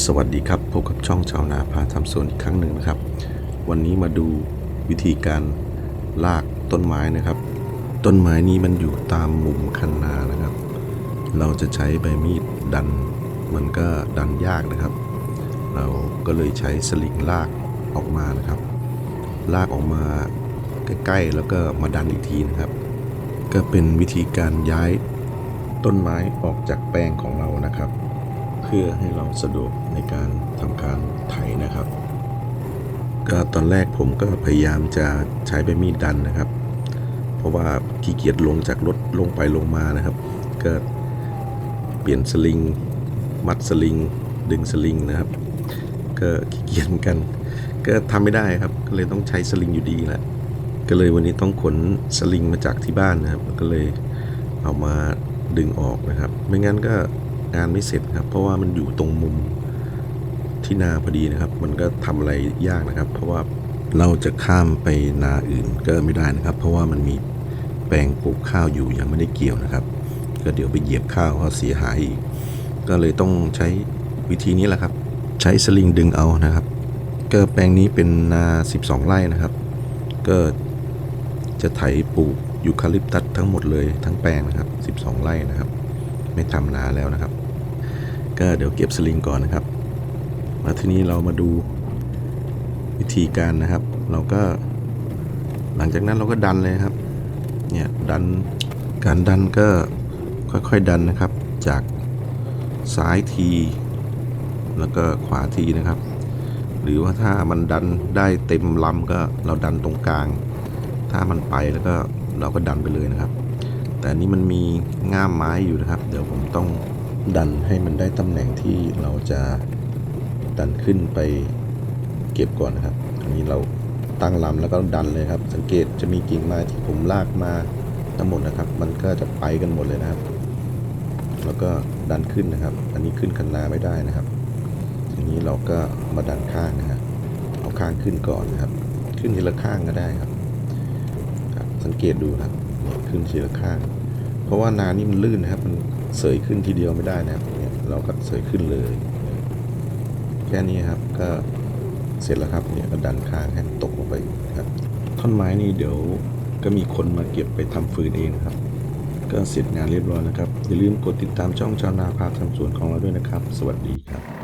สวัสดีครับพบกับช่องชาวนาพาทำสวนอีกครั้งหนึ่งนะครับ วันนี้มาดูวิธีการลากต้นไม้นะครับ ต้นไม้นี้มันอยู่ตามมุมคันนานะครับ เราจะใช้ใบมีดดันมันก็ดันยากนะครับ เราก็เลยใช้สลิงลากออกมานะครับ ลากออกมาใกล้ๆแล้วก็มาดันอีกทีนะครับ ก็เป็นวิธีการย้ายต้นไม้ออกจากแปลงของ พื่อให้เราสะดวกในการทำการไถนะครับ ก็ตอนแรกผมก็พยายามจะใช้ใบมีดดันนะครับ เพราะว่าขี้เกียจลงจากรถลงไปลงมานะครับ ก็เปลี่ยนสลิง มัดสลิง ดึงสลิงนะครับ ก็ขี้เกียจเหมือนกัน ก็ทำไม่ได้ครับ ก็เลยต้องใช้สลิงอยู่ดีแหละก็เลยวันนี้ต้องขนสลิงมาจากที่บ้านนะครับ ก็เลยเอามาดึงออกนะครับ ไม่งั้นก็ งานไม่เสร็จครับ เพราะว่ามันอยู่ตรงมุมที่นาพอดีนะครับ มันก็ทำอะไรยากนะครับ เพราะว่าเราจะข้ามไปนาอื่นก็ไม่ได้นะครับ เพราะว่ามันมีแปลงปลูกข้าวอยู่ยังไม่ได้เกี่ยวนะครับ ก็เดี๋ยวไปเหยียบข้าวก็เสียหายอีก ก็เลยต้องใช้วิธีนี้แหละครับ ใช้สลิงดึงเอานะครับ ก็แปลงนี้เป็นนา 12 ไร่นะครับ ก็จะไถปลูกยูคาลิปตัสทั้งหมดเลยทั้งแปลงนะครับ 12 ไร่นะครับ ไม่ทำนาแล้วนะครับ ก็เดี๋ยวเก็บสลิงก่อนนะครับ มาที่นี้เรามาดูวิธีการนะครับ เราก็ หลังจากนั้นเราก็ดันเลยครับ เนี่ยดันการดันก็ค่อยๆดันนะครับ จากซ้ายที แล้วก็ขวาทีนะครับ หรือว่าถ้ามันดันได้เต็มลำก็เราดันตรงกลาง ถ้ามันไปแล้วก็เราก็ดันไปเลยนะครับ แต่นนี้มันมีง่ามไม้อยู่นะครับ เดี๋ยวผมต้อง ดันให้มันได้ตำแหน่งที่เราจะดันขึ้นไปเก็บก่อนนะครับอันนี้เราตั้งลำแล้วก็ดันเลยครับ สังเกตจะมีกิ่งไม้ที่ผมลากมาทั้งหมดนะครับ มันก็จะไปกันหมดเลยนะครับ แล้วก็ดันขึ้นนะครับ อันนี้ขึ้นคันนาไม่ได้นะครับ ทีนี้เราก็มาดันข้างนะครับเอาข้างขึ้นก่อนนะครับ ขึ้นทีละข้างก็ได้ครับครับ สังเกตดูนะครับ ขึ้นทีละข้าง เพราะว่านานี่มันลื่นนะครับ มัน เสยขึ้นทีเดียวไม่ได้นะครับเนี่ยเราก็เสยขึ้นเลย แค่นี้ครับก็เสร็จแล้วครับเนี่ยก็ดันข้างให้ตกลงไปครับ ท่อนไม้นี่เดี๋ยวก็มีคนมาเก็บไปทำฟืนเองครับ ก็เสร็จงานเรียบร้อยนะครับ อย่าลืมกดติดตามช่องชาวนาพาทำสวนของเราด้วยนะครับ สวัสดีครับ